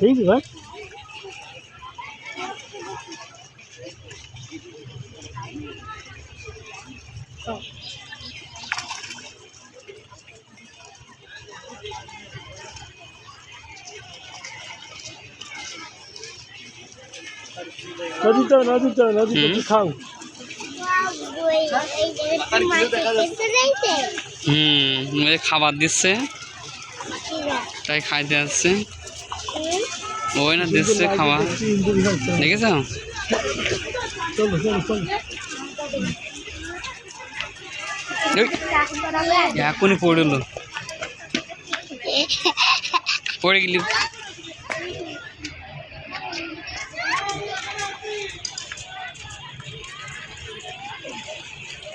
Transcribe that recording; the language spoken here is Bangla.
ঠিক ভাই নদীতে নদীতে নদীতে। খাও হুম খাবার দিচ্ছে। তাই খাইতে আসছে। ওই না দিচ্ছে খাবার। দেখেছ? এখনই পড়ল পড়ে গেলি।